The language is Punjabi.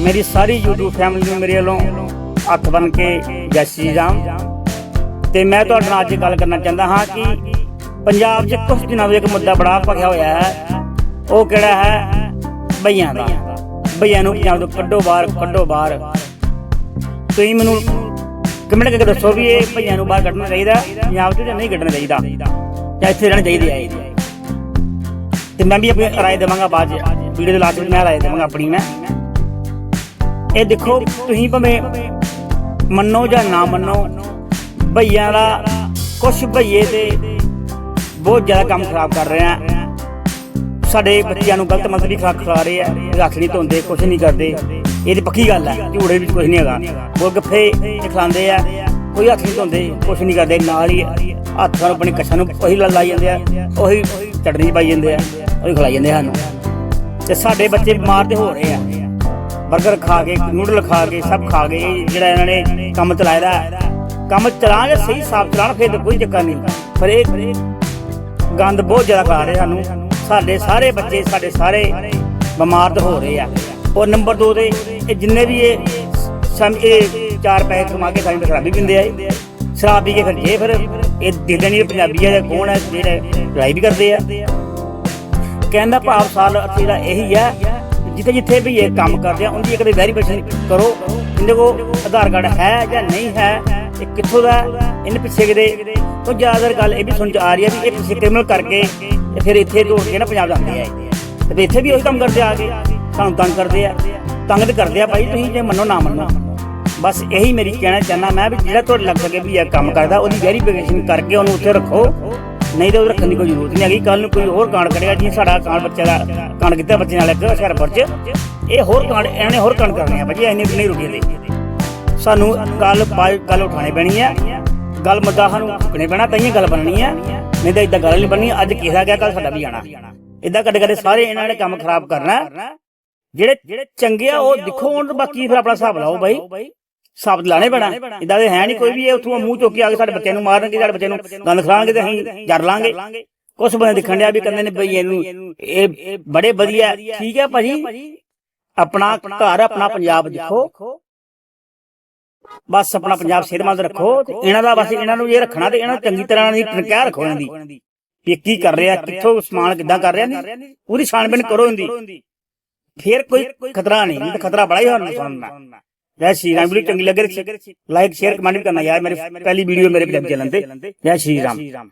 ਮੇਰੀ ਸਾਰੀ YouTube ਫੈਮਿਲੀ ਨੂੰ ਮੇਰੇ ਵੱਲੋਂ ਹੱਥ ਬਨ ਕੇ ਜੈ ਸ਼੍ਰੀ ਰਾਮ। ਤੇ ਮੈਂ ਤੁਹਾਡੇ ਨਾਲ ਅੱਜ ਗੱਲ ਕਰਨਾ ਚਾਹੁੰਦਾ ਹਾਂ ਕਿ ਪੰਜਾਬ 'ਚ ਕੁਝ ਦਿਨਾਂ ਤੋਂ ਇੱਕ ਮੁੱਦਾ ਬੜਾ ਭਖਿਆ ਹੋਇਆ ਹੈ। ਉਹ ਕਿਹੜਾ ਹੈ? ਬਈਆਂ ਦਾ। ਬਈਆਂ ਨੂੰ ਪੰਜਾਬ ਤੋਂ ਕੱਢੋ ਬਾਹਰ ਕੱਢੋ ਬਾਹਰ। ਤੁਸੀਂ ਮੈਨੂੰ ਕਮੈਂਟ ਕਰਕੇ ਦੱਸੋ ਵੀ ਇਹ ਭਈਆਂ ਨੂੰ ਬਾਹਰ ਕੱਢਣਾ ਚਾਹੀਦਾ ਪੰਜਾਬ ਤੋਂ ਜਾਂ ਨਹੀਂ ਕੱਢਣਾ ਚਾਹੀਦਾ? ਜਾਂ ਇੱਥੇ ਰਹਿਣਾ ਚਾਹੀਦੀ ਹੈ? ਤੇ ਮੈਂ ਵੀ ਆਪਣੀ ਰਾਏ ਦੇਵਾਂਗਾ ਬਾਅਦ ਚ। ਵੀਡੀਓ ਦੇ ਲਾਸਟ ਵਿੱਚ ਮੈਂ ਰਾਏ ਦੇਵਾਂਗਾ ਆਪਣੀ, ਮੈਂ। ਇਹ ਦੇਖੋ, ਤੁਸੀਂ ਭਾਵੇਂ ਮੰਨੋ ਜਾਂ ਨਾ ਮੰਨੋ, ਭਈਆਂ ਦਾ ਕੁਝ ਭਈਏ ਤੇ ਬਹੁਤ ਜ਼ਿਆਦਾ ਕੰਮ ਖਰਾਬ ਕਰ ਰਹੇ ਆ। ਸਾਡੇ ਬੱਚਿਆਂ ਨੂੰ ਗਲਤ ਮੰਦ ਵੀ ਖਾ ਖਾ ਰਹੇ ਆ ਰੱਖ ਨਹੀਂ ਧੋਂਦੇ ਕੁਝ ਨਹੀਂ ਕਰਦੇ। ਇਹ ਤੇ ਪੱਕੀ ਗੱਲ ਹੈ ਝੂੜੇ ਵਿੱਚ ਕੁਝ ਨਹੀਂ ਹੈਗਾ। ਉਹ ਗੱਫੇ ਇਹ ਖਿਲਾਉਂਦੇ ਆ, ਕੋਈ ਹੱਥ ਨਹੀਂ ਧੋਂਦੇ ਕੁਝ ਨਹੀਂ ਕਰਦੇ, ਨਾਲ ਹੀ ਹੱਥਾਂ ਨੂੰ, ਆਪਣੀ ਕੱਛਾਂ ਨੂੰ ਉਹੀ ਲਾਈ ਜਾਂਦੇ ਆ, ਉਹੀ ਚਟਨੀ ਪਾਈ ਜਾਂਦੇ ਆ, ਉਹੀ ਖਿਲਾਈ ਜਾਂਦੇ ਸਾਨੂੰ। ਤੇ ਸਾਡੇ ਬੱਚੇ ਬਿਮਾਰ ਤੇ ਹੋ ਰਹੇ ਆ। 버ਗਰ ਖਾ ਕੇ, ਨੂਡਲ ਖਾ ਕੇ, ਸਭ ਖਾ ਕੇ ਜਿਹੜਾ ਇਹਨਾਂ ਨੇ ਕੰਮ ਚਲਾਇਆ ਦਾ ਕੰਮ ਚਲਾਣਗੇ ਸਹੀ ਸਾਫ਼ ਚਲਾਣ ਫਿਰ ਤਾਂ ਕੋਈ ਚੱਕਰ ਨਹੀਂ। ਪਰ ਇਹ ਗੰਦ ਬਹੁਤ ਜ਼ਿਆਦਾ ਖਾ ਰਹੇ ਸਾਨੂੰ। ਸਾਡੇ ਸਾਰੇ ਬੱਚੇ, ਸਾਡੇ ਸਾਰੇ ਬਿਮਾਰ ਤਾਂ ਹੋ ਰਹੇ ਆ। ਔਰ ਨੰਬਰ 2 ਦੇ ਇਹ ਜਿੰਨੇ ਵੀ ਇਹ ਸਮ ਇਹ ਚਾਰ ਪੈਸੇ ਕਮਾ ਕੇ ਸਾਡੀ ਖਰਾਬੀ ਪਿੰਦੇ ਆ ਸ਼ਰਾਬ ਪੀ ਕੇ ਫਿਰ ਇਹ ਫਿਰ ਇਹ ਦਿਲ ਨਹੀਂ ਪੰਜਾਬੀ ਆ ਜਾਂ ਕੌਣ ਹੈ ਜਿਹੜੇ ਲੜਾਈ ਵੀ ਕਰਦੇ ਆ। ਕਹਿੰਦਾ ਭਾਵ ਸਾਲ ਅਸੀਂ ਦਾ ਇਹੀ ਹੈ ਜਿੱਥੇ ਜਿੱਥੇ ਵੀ ਇਹ ਕੰਮ ਕਰਦੇ ਆ ਉਹਦੀ ਇੱਕ ਵੈਰੀਫਿਕੇਸ਼ਨ ਕਰੋ। ਇਹਦੇ ਕੋ ਆਧਾਰ ਕਾਰਡ ਹੈ ਜਾਂ ਨਹੀਂ ਹੈ ਇਹ ਕਿੱਥੋਂ ਦਾ ਹੈ, ਪਿੱਛੇ ਕਿਤੇ ਤੋਂ ਜ਼ਿਆਦਾਤਰ ਗੱਲ ਇਹ ਵੀ ਸੁਣ ਚ ਆ ਰਹੀ ਹੈ ਵੀ ਇਹ ਪਿੱਛੇ ਕ੍ਰਿਮੀਨਲ ਕਰਕੇ ਤੇ ਫਿਰ ਇੱਥੇ ਰੋੜ ਕੇ ਨਾ ਪੰਜਾਬ ਜਾਂਦੇ ਆ ਤੇ ਇੱਥੇ ਵੀ ਉਹੀ ਕੰਮ ਕਰਦੇ ਆ ਕੇ ਸਾਨੂੰ ਤੰਗ ਕਰਦੇ ਆ ਤੰਗ ਤੇ ਕਰਦੇ ਆ ਭਾਈ ਤੁਸੀਂ ਜੇ ਮੰਨੋ ਨਾ ਮੰਨੋ। ਬਸ ਇਹੀ ਮੇਰੀ ਕਹਿਣਾ ਚਾਹਨਾ ਮੈਂ ਵੀ ਜਿਹੜਾ ਤੁਹਾਡੇ ਲੱਗ ਸਕੇ ਵੀ ਇਹ ਕੰਮ ਕਰਦਾ ਉਹਦੀ ਵੈਰੀਫਿਕੇਸ਼ਨ ਕਰਕੇ ਉਹਨੂੰ ਉੱਥੇ ਰੱਖੋ। ਨਹੀਂ ਤਾਂ ਉਹ ਰੱਖਣ ਦੀ ਕੋਈ ਜ਼ਰੂਰਤ ਨਹੀਂ ਹੈਗੀ। ਕੱਲ ਨੂੰ ਕੋਈ ਹੋਰ ਕਾਂਡ ਕਰੇਗਾ ਜੀ, ਸਾਡਾ ਕਾਂਡ ਬੱਚੇ ਦਾ ਕਾਂਡ ਕੀਤਾ ਬੱਚੇ ਨਾਲ ਇੱਕ ਹੁਸ਼ਿਆਰਪੁਰ ਚ ਇਹ ਹੋਰ ਕਾਂਡ ਇਹਨੇ ਹੋਰ ਕਾਂਡ ਕਰਨੇ ਆ ਭਾਜੀ ਐਨੇ ਨਹੀਂ ਰੁਕੇ ਦੇ ਸਾਨੂੰ ਗੱਲ ਗੱਲ ਉਠਾਣੀ ਪੈਣੀ ਆ। ਗੱਲ ਮੁੱਦਾ ਸਾਨੂੰ ਚੁੱਕਣੇ ਪੈਣਾ, ਤਾਂ ਹੀ ਗੱਲ ਬਣਨੀ ਆ। ਨਹੀਂ ਤਾਂ ਇਦਾਂ ਗੱਲ ਨਹੀਂ ਬਣਨੀ, ਅੱਜ ਕਿਹਾ ਗਿਆ ਕੱਲ ਸਾਡਾ ਵੀ ਆਣਾ। ਇਦਾਂ ਕਦੇ ਕਦੇ ਸਾਰੇ ਇਹਨਾਂ ਨੇ ਕੰਮ ਖਰਾਬ ਕਰਨਾ। ਜਿਹੜੇ ਜਿਹੜੇ ਚੰਗੇ ਆ, ਉਹ ਦੇਖੋ, ਹੁਣ ਬਾਕੀ ਫਿਰ ਆਪਣਾ ਹਿਸਾਬ ਲਾਓ ਬਾਈ। ਸਾਬਤ ਲਾਣੇ ਪੈਣਾ। ਇਦਾਂ ਦੇ ਹੈ ਨਹੀਂ ਕੋਈ ਵੀ ਇਹ ਉੱਥੋਂ ਮੂੰਹ ਚੁੱਕ ਕੇ ਆ ਕੇ ਸਾਡੇ ਬੱਚਿਆਂ ਨੂੰ ਮਾਰਨਗੇ ਸਾਡੇ ਬੱਚਿਆਂ ਨੂੰ ਗੰਦ ਖਿਲਾਣਗੇ ਤੇ ਅਸੀਂ ਜਰ ਲਾਂਗੇ। ਕੁਛ ਬੰਦੇ ਦਿਖਣ ਡਿਆ ਵੀ ਕਹਿੰਦੇ ਨੇ ਬਈ ਇਹਨੂੰ ਇਹ ਬੜੇ ਵਧੀਆ। ਠੀਕ ਹੈ ਭਾਜੀ? ਆਪਣਾ ਘਰ ਆਪਣਾ ਪੰਜਾਬ ਦੇਖੋ। ਬਸ ਆਪਣਾ ਪੰਜਾਬ ਸਿਹਤਮੰਦ ਰੱਖੋ ਤੇ ਇਹਨਾਂ ਦਾ ਬਸ ਇਹਨਾਂ ਨੂੰ ਇਹ ਰੱਖਣਾ ਤੇ ਇਹਨਾਂ ਨੂੰ ਚੰਗੀ ਤਰ੍ਹਾਂ ਦੀ ਤਨਖਾਹ ਰੱਖੋ ਇਹਨਾਂ ਦੀ। ਵੀ ਕੀ ਕਰ ਰਿਹਾ ਕਿੱਥੋਂ ਸਮਾਨ ਕਿੱਦਾਂ ਕਰ ਰਿਹਾ ਨਹੀਂ ਪੂਰੀ ਛਾਣਬੀਨ ਕਰੋ ਇਹਦੀ? ਫਿਰ ਕੋਈ ਖਤਰਾ ਨਹੀਂ ਤਾਂ ਖਤਰਾ ਬੜਾ ਹੀ ਹੋਣਾ ਨੁਕਸਾਨ ਜੈ ਸ਼੍ਰੀ ਰਾਮ ਵੀਡੀਓ ਚੰਗੀ ਲੱਗੇ ਲਾਈਕ ਸ਼ੇਅਰ ਕਮੈਂਟ ਵੀ ਕਰਨਾ ਯਾਰ ਮੇਰੀ ਪਹਿਲੀ ਵੀਡੀਓ ਮੇਰੇ ਪੰਜਾਬੀ ਚੈਨਲ ਤੇ ਜੈ ਸ਼੍ਰੀ ਰਾਮ